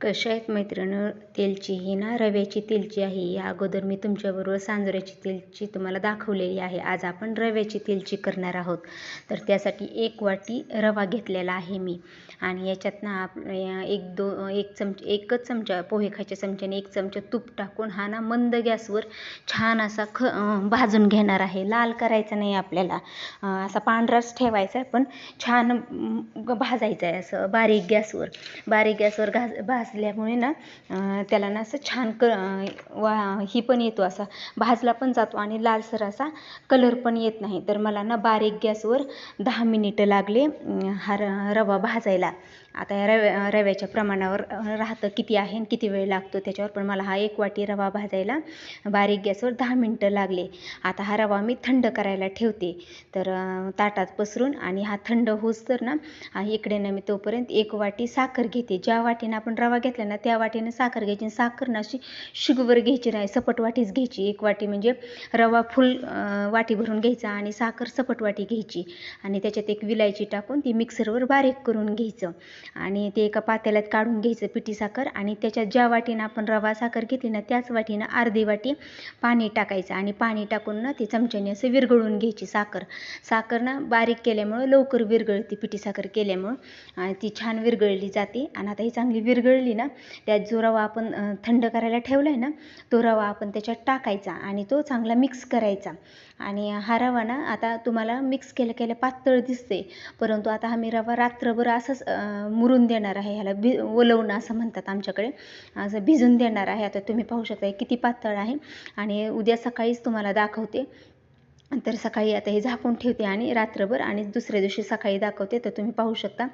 कशा आहेत मैत्रिणी? तेलची ही ना रव्याची तेलची आहे. या अगोदर मी तुमच्याबरोबर सांजऱ्याची तेलची तुम्हाला दाखवलेली आहे. आज आपण रव्याची तेलची करणार आहोत. तर त्यासाठी एक वाटी रवा घेतलेला आहे मी. आणि याच्यात ना आप एक दो एक चमच एकच चमचा पोहे खायच्या चमच्याने एक चमचा तूप टाकून हा ना मंद गॅसवर छान असा ख भाजून घेणार आहे. लाल करायचा नाही आपल्याला. असा पांढराच ठेवायचा आहे पण छान भाजायचा आहे असं बारीक गॅसवर. बारीक गॅसवर घास भाज भाजल्यामुळे ना त्याला ना असं छान क वा ही पण येतो असा. भाजला पण जातो आणि लालसर असा कलर पण येत नाही. तर मला ना बारीक गॅसवर दहा मिनिटं लागले हा र रवा भाजायला. आता या रव्या रव्याच्या प्रमाणावर राहतं किती आहे आणि किती वेळ लागतो त्याच्यावर. पण मला हा एक वाटी रवा भाजायला बारीक गॅसवर दहा मिनटं लागले. आता हा रवा मी थंड करायला ठेवते. तर ताटात पसरून आणि हा थंड होस तर ना इकडे ना मी तोपर्यंत एक वाटी साखर घेते. ज्या वाटीनं आपण रवा घेतला ना त्या वाटीनं साखर घ्यायची साखर ना अशी शुगवर घ्यायची नाही सपट वाटीच घ्यायची. एक वाटी म्हणजे रवा फुल वाटी भरून घ्यायचा आणि साखर सपट वाटी घ्यायची. आणि त्याच्यात एक विलायची टाकून ती मिक्सरवर बारीक करून घ्यायचं. आणि ते एका पातेल्यात काढून घ्यायचं पिठी साखर आणि त्याच्यात ज्या वाटीनं आपण रवा साखर घेतली ना त्याच वाटीनं अर्धी वाटी पाणी टाकायचं आणि पाणी टाकून ना ती चमच्याने असं विरघळून घ्यायची साखर. साखर ना बारीक केल्यामुळं लवकर विरघळते पिठी साखर केल्यामुळं. ती छान विरघळली जाते आणि आता ही चांगली विरघळली ना त्यात जो रवा आपण थंड करायला ठेवला आहे ना तो रवा आपण त्याच्यात टाकायचा आणि तो चांगला मिक्स करायचा. आणि हा रवा ना आता तुम्हाला मिक्स केलं केलं पातळ दिसते परंतु आता आम्ही रवा रात्रभर असंच मुरून देणार आहे ह्याला भि ओलवणं असं म्हणतात आमच्याकडे. असं भिजून देणार आहे. आता तुम्ही पाहू शकता किती पातळ आहे. आणि उद्या सकाळीच तुम्हाला दाखवते. तर सकाळी आता हे झाकून ठेवते आणि रात्रभर आणि दुसऱ्या दिवशी सकाळी दाखवते तर तुम्ही पाहू शकता.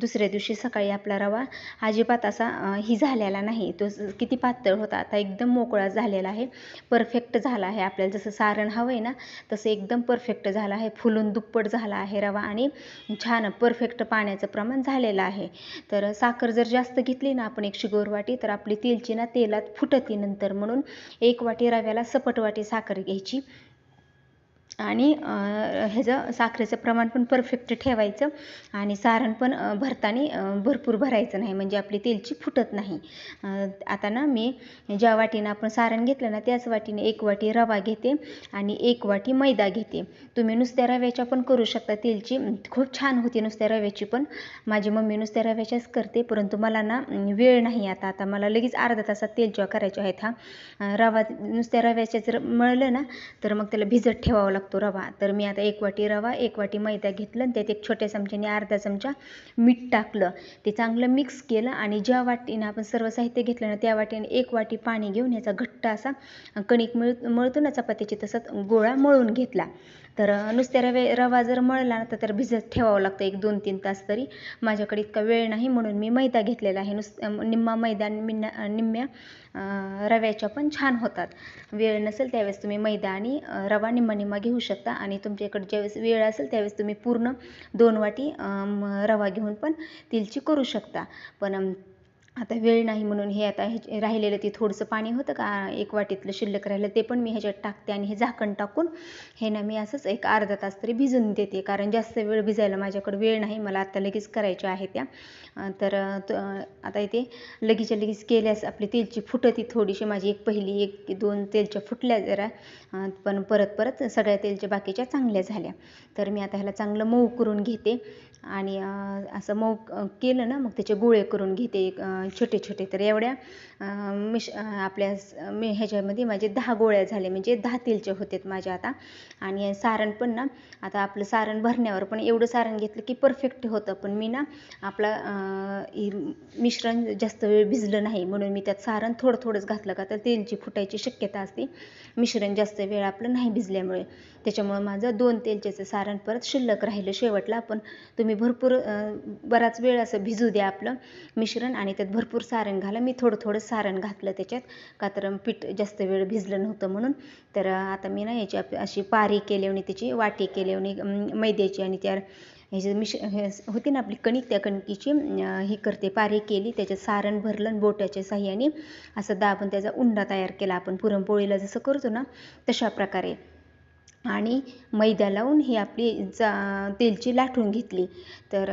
दुसऱ्या दिवशी सकाळी आपला रवा अजिबात असा ही झालेला नाही. तो किती पातळ होता आता एकदम मोकळा झालेला आहे. परफेक्ट झाला आहे. आपल्याला जसं सारण हवं आहे ना तसं एकदम परफेक्ट झालं आहे. फुलून दुप्पट झाला आहे रवा आणि छान परफेक्ट पाण्याचं प्रमाण झालेलं आहे. तर साखर जर जास्त घेतली ना आपण एक शिगोर वाटी तर आपली तेलची ना तेलात फुटती नंतर म्हणून एक वाटी रव्याला सपट वाटी साखर घ्यायची. आणि ह्याचं साखरेचं प्रमाण पण परफेक्ट ठेवायचं आणि सारण पण भरताना भरपूर भरायचं नाही. म्हणजे आपली तेलची फुटत नाही. आता ना मी ज्या वाटीनं आपण सारण घेतलं ना त्याच वाटीने एक वाटी रवा घेते आणि एक वाटी मैदा घेते. तुम्ही नुसत्या रव्याच्या पण करू शकता. तेलची खूप छान होती नुसत्या रव्याची पण. माझी मम्मी नुसत्या रव्याच्याच करते परंतु मला ना वेळ नाही आता. आता मला लगेच अर्धा तासात तेलच्या करायच्या आहेत हा रवा नुसत्या रव्याच्या जर मळलं ना तर मग त्याला भिजत ठेवावं लागतं. लागतो रवा. तर मी आता एक वाटी रवा एक वाटी मैदा घेतलं आणि त्यात एक छोट्या चमच्याने अर्धा चमचा मीठ टाकलं. ते चांगलं मिक्स केलं आणि ज्या वाटीनं आपण सर्व साहित्य घेतलं ना त्या वाटीने एक वाटी पाणी घेऊन याचा घट्ट असा कणिक मिळ मळतो ना चपातीची तसंच गोळा मळून घेतला. तर नुसत्या रवे रवा जर मळला ना तर भिजत ठेवावं लागतं एक दोन तीन तास तरी. माझ्याकडे इतका वेळ नाही म्हणून मी मैदा घेतलेला आहे. नुस निम्मा मैदा निम्म्या निम्म्या रव्याच्या पण छान होतात. वेळ नसेल त्यावेळेस तुम्ही मैदा आणि रवा निम्मा निम्मा घेऊ शकता. आणि तुमच्याकडे ज्यावेळेस वेळ असेल त्यावेळेस तुम्ही पूर्ण दोन वाटी रवा घेऊन पण तिलची करू शकता. पण आता वेळ नाही म्हणून हे आता हे राहिलेलं ते थोडंसं पाणी होतं का एक वाटीतलं शिल्लक राहिलं ते पण मी ह्याच्यात टाकते आणि हे झाकण टाकून हे ना मी असंच एक अर्धा तास तरी भिजून देते. कारण जास्त वेळ भिजायला माझ्याकडे वेळ नाही मला आता लगेच करायच्या आहे त्या. तर आता इथे लगेचच्या लगेच केल्यास आपली तेलची फुटती थोडीशी माझी एक पहिली एक दोन तेलच्या फुटल्या जरा पण परत परत सगळ्या तेलच्या बाकीच्या चांगल्या झाल्या. तर मी आता ह्याला चांगलं मऊ करून घेते आणि असं मऊ केलं ना मग त्याचे गोळे करून घेते छोटे छोटे तर एवढ्या मिश आपल्या मी ह्याच्यामध्ये माझे दहा गोळ्या झाले म्हणजे दहा तेलच्या होतेत माझ्या आता. आणि सारण पण ना आता आपलं सारण भरण्यावर पण एवढं सारण घेतलं की परफेक्ट होतं. पण मी ना आपला मिश्रण जास्त वेळ भिजलं नाही. म्हणून मी त्यात सारण थोडं थोडंच घातलं का तर तेलची फुटायची शक्यता असते. मिश्रण जास्त वेळ आपलं नाही भिजल्यामुळे. त्याच्यामुळं माझं दोन तेलच्याचं सारण परत शिल्लक राहिलं शेवटला. पण तुम्ही भरपूर बराच वेळ असं भिजू द्या आपलं मिश्रण आणि त्यात भरपूर सारण घालं. मी थोडं थोडं सारण घातलं त्याच्यात. का तर पीठ जास्त वेळ भिजलं नव्हतं म्हणून. तर आता मी ना याची अशी पारी केल्याने त्याची वाटी केल्याने मैद्याची आणि त्या ह्याची मिश हे होती ना आपली कणिक त्या कणकीची ही करते पारी केली. त्याच्यात सारण भरलं आणि बोट्याच्या साह्याने असं दाबून त्याचा उंडा तयार केला आपण. पुरणपोळीला जसं करतो ना तशा प्रकारे. आणि मैदा लावून ही आपली जा तेलची लाटून घेतली. तर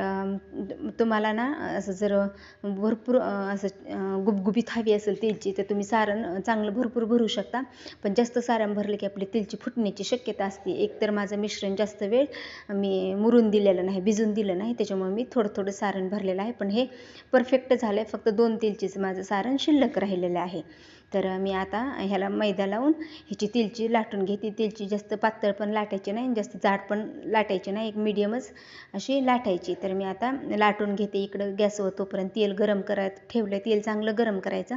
तुम्हाला ना असं जर भरपूर असं गुबगुबीत हवी असेल तेलची तर तुम्ही सारण चांगलं भरपूर भरू शकता. पण जास्त सारण भरलं की आपली तेलची फुटण्याची शक्यता असते. एकतर माझं मिश्रण जास्त वेळ मी मुरून दिलेलं नाही भिजून दिलं नाही त्याच्यामुळे मी थोडं थोडं सारण भरलेलं आहे. पण हे परफेक्ट झालं आहे फक्त दोन तेलचीच माझं सारण शिल्लक राहिलेलं आहे. तर मी आता ह्याला मैदा लावून ह्याची तेलची लाटून घेते. तेलची जास्त पात पातळ पण लाटायची नाही जास्त जाड पण लाटायची नाही एक मिडियमच अशी लाटायची. तर मी आता लाटून घेते इकडं गॅसवर तोपर्यंत तेल गरम करायचं ठेवलं तेल चांगलं गरम करायचं.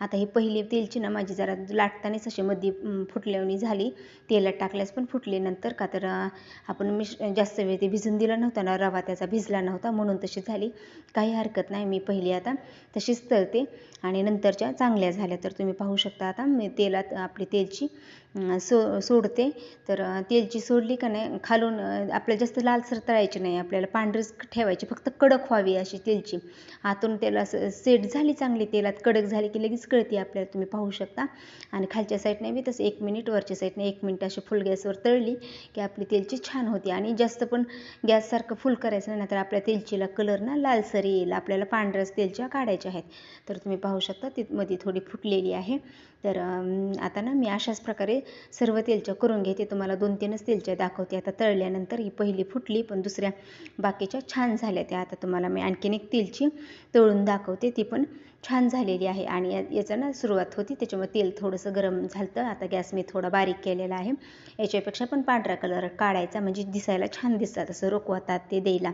आता ही पहिली तेलची ना माझी जरा लाटतानाच अशी मध्ये फुटल्यावणी झाली. तेलात टाकल्यास पण फुटले नंतर का तर आपण मिश जास्त वेळ ते भिजून दिला नव्हता ना रवा त्याचा भिजला नव्हता म्हणून तशी झाली. काही हरकत नाही मी पहिली आता तशीच तळते. आणि नंतरच्या चांगल्या झाल्या. तर तुम्ही पाहू शकता आता मी तेलात आपली तेलची सो सोडते. तर तेलची सोडली का नाही खालून आपल्याला जास्त लालसर तळायची नाही आपल्याला पांढरीच ठेवायची फक्त कडक व्हावी अशी तेलची. आतून तेला सेट झाली चांगली तेलात कडक झाली की लगेच कळते आपल्याला तुम्ही पाहू शकता. आणि खालच्या साईडने बी तसं एक मिनिट वरच्या साईडने एक मिनिट अशी फुल गॅसवर तळली की आपली तेलची छान होती. आणि जास्त पण गॅससारखं फुल करायचं नाही तर आपल्या तेलचीला कलर ना लालसर येईल. आपल्याला पांढऱ्याच तेलच्या काढायच्या आहेत. तर तुम्ही पाहू शकता ती मध्ये थोडी फुटलेली आहे. तर आता ना मी अशाच प्रकारे सर्व तेलच्या करून घेते. तुम्हाला दोन तीनच तेलच्या दाखवते. आता तळल्यानंतर ही पहिली फुटली पण दुसऱ्या बाकीच्या छान झाल्या त्या. आता तुम्हाला मी आणखीन एक तेलची तळून दाखवते. ती पण छान झालेली आहे आणि याचं ना सुरुवात होती त्याच्यामुळे तेल थोडंसं गरम झालं आता गॅस मी थोडा बारीक केलेला आहे. याच्यापेक्षा पण पांढरा कलर काढायचा म्हणजे दिसायला छान दिसतात. असं रोकवतात ते द्यायला.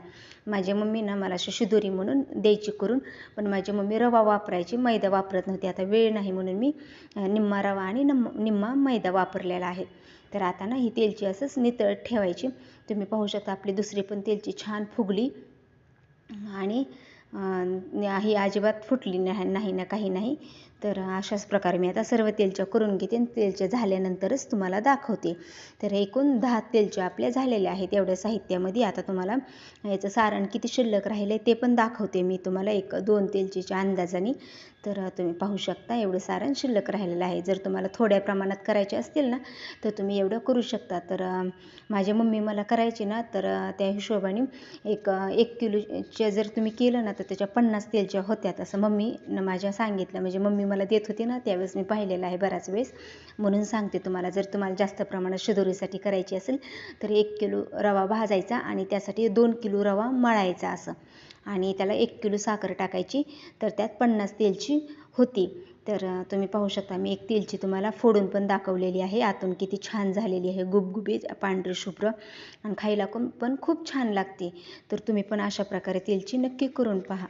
माझी मम्मी ना मला अशी शिदोरी म्हणून द्यायची करून पण माझी मम्मी रवा वापरायची मैदा वापरत नव्हती. आता वेळ नाही म्हणून मी निम्मा रवा आणि निम्मा मैदा वापरलेला आहे. तर आता ना ही तेलची असंच नितळ ठेवायची. तुम्ही पाहू शकता आपली दुसरी पण तेलची छान फुगली. आणि ही अजिबात फुटली नाही नाही ना काही नाही. तर अशाच प्रकारे मी आता सर्व तेलच्या करून घेते आणि तेलच्या झाल्यानंतरच तुम्हाला दाखवते. तर एकूण दहा तेलच्या आपल्या झालेल्या आहेत एवढ्या साहित्यामध्ये. आता तुम्हाला याचं सारण किती शिल्लक राहिले ते पण दाखवते मी तुम्हाला. एक दोन तेलचीच्या अंदाजाने. तर तुम्ही पाहू शकता एवढं सारण शिल्लक राहिलेलं आहे. जर तुम्हाला थोड्या प्रमाणात करायचे असतील ना तर तुम्ही एवढं करू शकता. तर माझी मम्मी मला करायची ना तर त्या हिशोबाने एक एक किलोच्या जर तुम्ही केलं ना तर त्याच्या पन्नास तेलच्या होत्यात असं मम्मीनं माझ्या सांगितलं म्हणजे मम्मी मला देत होती ना त्यावेळेस मी पाहिलेलं आहे बराच वेळेस. म्हणून सांगते तुम्हाला जर तुम्हाला जास्त प्रमाणात शिदोरीसाठी करायची असेल तर एक किलो रवा भाजायचा आणि त्यासाठी दोन किलो रवा मळायचा असं. आणि त्याला एक किलो साखर टाकायची तर त्यात पन्नास तेलची होती. तर तुम्ही पाहू शकता मी एक तेलची तुम्हाला फोडून पण दाखवलेली आहे. आतून किती छान झालेली आहे गुबगुबीत पांढरी शुभ्र आणि खायला पण खूप छान लागते. तर तुम्ही पण अशा प्रकारे तेलची नक्की करून पहा.